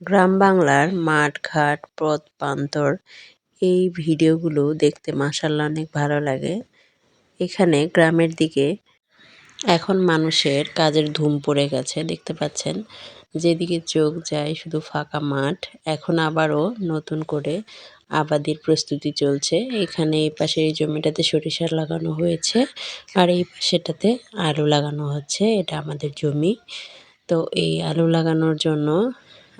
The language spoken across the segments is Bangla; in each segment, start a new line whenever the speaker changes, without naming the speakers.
গ্রাম বাংলার মাঠ, ঘাট, পথ প্রান্তর এই ভিডিওগুলো দেখতে মাসাল্লাহ অনেক ভালো লাগে। এখানে গ্রামের দিকে এখন মানুষের কাজের ধুম পড়ে গেছে, দেখতে পাচ্ছেন। যেদিকে চোখ যায় শুধু ফাঁকা মাঠ, এখন আবারও নতুন করে আবাদির প্রস্তুতি চলছে। এখানে এই পাশে এই জমিটাতে সরিষার লাগানো হয়েছে আর এই পাশেটাতে আলু লাগানো হচ্ছে, এটা আমাদের জমি। তো এই আলু লাগানোর জন্য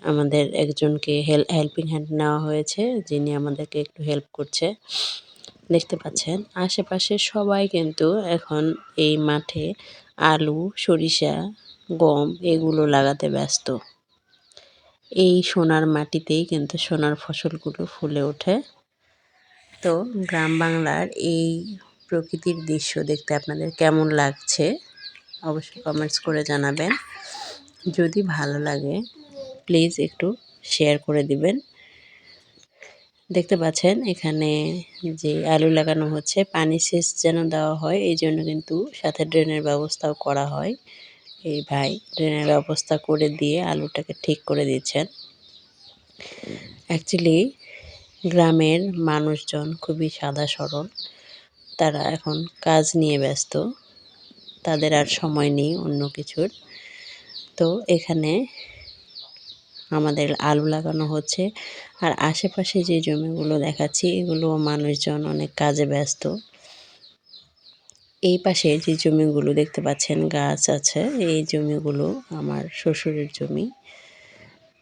আমাদের একজনকে হেল্প হেল্পিং হ্যান্ড নেওয়া হয়েছে, যিনি আমাদেরকে একটু হেল্প করছে। দেখতে পাচ্ছেন, আশেপাশে সবাই কিন্তু এখন এই মাঠে আলু, সরিষা, গম এগুলো লাগাতে ব্যস্ত। এই সোনার মাটিতেই কিন্তু সোনার ফসলগুলো ফুলে ওঠে। তো গ্রাম বাংলার এই প্রকৃতির দৃশ্য দেখতে আপনাদের কেমন লাগছে, অবশ্যই কমেন্টস করে জানাবেন। যদি ভালো লাগে প্লিজ একটু শেয়ার করে দিবেন। দেখতে পাচ্ছেন এখানে যে আলু লাগানো হচ্ছে, পানি সেচ যেন দেওয়া হয়, এই জন্য কিন্তু সাথে ড্রেনের ব্যবস্থাও করা হয়। এই ভাই ড্রেনের ব্যবস্থা করে দিয়ে আলুটাকে ঠিক করে দিচ্ছেন। অ্যাকচুয়ালি গ্রামের মানুষজন খুবই সাদা সরল তারা এখন কাজ নিয়ে ব্যস্ত। তাদের আর সময় নেই অন্য কিছুর। তো এখানে আমাদের আলু লাগানো হচ্ছে। আর আশেপাশে যে জমিগুলো দেখাচ্ছি, এগুলো মানুষজন অনেক কাজে ব্যস্ত। এই পাশে যে জমিগুলো দেখতে পাচ্ছেন, গাছ আছে। এই জমিগুলো আমার শ্বশুরের জমি।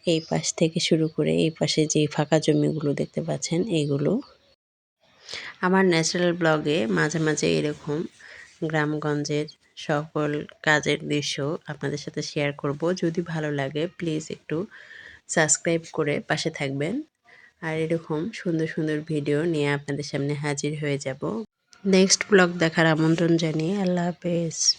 এই পাশ থেকে শুরু করে এই পাশে যে ফাঁকা জমিগুলো দেখতে পাচ্ছেন এইগুলো আমার ন্যাচারাল ব্লগে মাঝে মাঝে এরকম গ্রামগঞ্জের সকল কাজের দৃশ্য আপনাদের সাথে শেয়ার করব। যদি ভালো লাগে প্লিজ একটু সাবস্ক্রাইব করে পাশে থাকবেন। আর এরকম সুন্দর সুন্দর ভিডিও নিয়ে আপনাদের সামনে হাজির হয়ে যাব। নেক্সট ব্লগ দেখার আমন্ত্রণ জানিয়ে আল্লাহ হাফেজ।